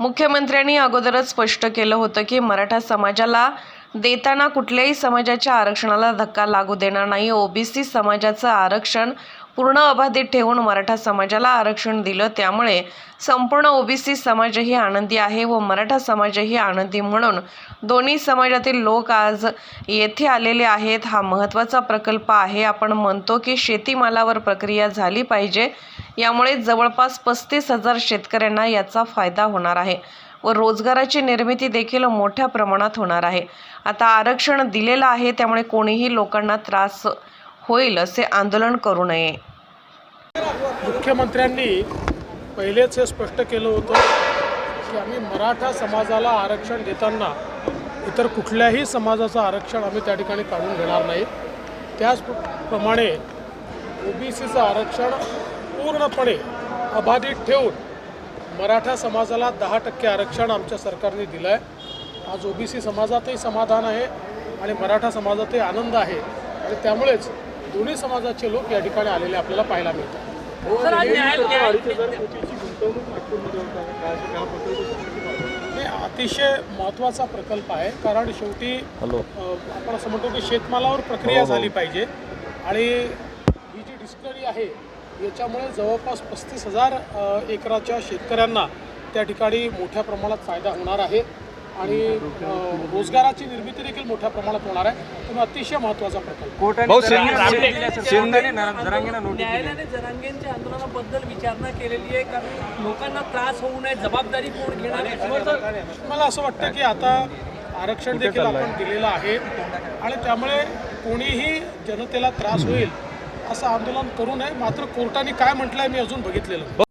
मुख्यमंत्र्यांनी अगोदरच स्पष्ट केलं होतं की मराठा समाजाला देताना कुठल्याही समाजाच्या आरक्षणाला धक्का लागू देणार नाही. ओबीसी समाजाचं आरक्षण पूर्ण अबाधित ठेवून मराठा समाजाला आरक्षण दिलं. त्यामुळे संपूर्ण ओबीसी समाजही आनंदी आहे व मराठा समाजही आनंदी म्हणून दोन्ही समाजातील लोक आज येथे आलेले आहेत. हा महत्त्वाचा प्रकल्प आहे. आपण म्हणतो की शेतीमालावर प्रक्रिया झाली पाहिजे. यामुळे जवळपास पस्तीस हजार शेतकऱ्यांना याचा फायदा होणार आहे. व रोजगाराची निर्मिती देखील मोठ्या प्रमाणात होणार आहे. आता आरक्षण दिलेलं आहे त्यामुळे कोणीही लोकांना त्रास होईल असे आंदोलन करू नये. मुख्यमंत्र्यांनी पहिलेच हे स्पष्ट केलं होतं की आम्ही मराठा समाजाला आरक्षण देताना इतर कुठल्याही समाजाचं आरक्षण आम्ही त्या ठिकाणी काढून घेणार नाही. त्याचप्रमाणे ओबीसीचं आरक्षण पूर्णपणे अबाधित ठेवून मराठा समाजाला दहा टक्के आरक्षण आमच्या सरकारने दिलं आहे आज ओबीसी समाजातही समाधान आहे आणि मराठा समाजातही आनंद आहे. आणि त्यामुळेच दोन्ही समाजाचे लोक या ठिकाणी आलेले आपल्याला पाहायला मिळतात. सर आज न्याय न्याय हे अतिशय महत्त्वाचा प्रकल्प आहे. कारण शेवटी आपण असं म्हणतो की शेतमालावर प्रक्रिया झाली पाहिजे. आणि ही जी डिस्करी आहे याच्यामुळे जवळपास पस्तीस हजार एकराच्या शेतकऱ्यांना त्या ठिकाणी मोठ्या प्रमाणात फायदा होणार आहे. आणि रोजगाराची निर्मिती देखील मोठ्या प्रमाणात होणार आहे. त्यामुळे अतिशय शिंदे न्यायालयाने जरांगेंच्या आंदोलनाबद्दल विचारणा केलेली आहे. कारण लोकांना त्रास होऊ नये जबाबदारी कोण घेणार आहे? मला असं वाटतं की आता आरक्षण देखील आपण दिलेलं आहे. आणि त्यामुळे कोणीही जनतेला त्रास होईल. असं आंदोलन करू नये. मात्र कोर्टाने काय म्हटलंय मी अजून बघितलेलं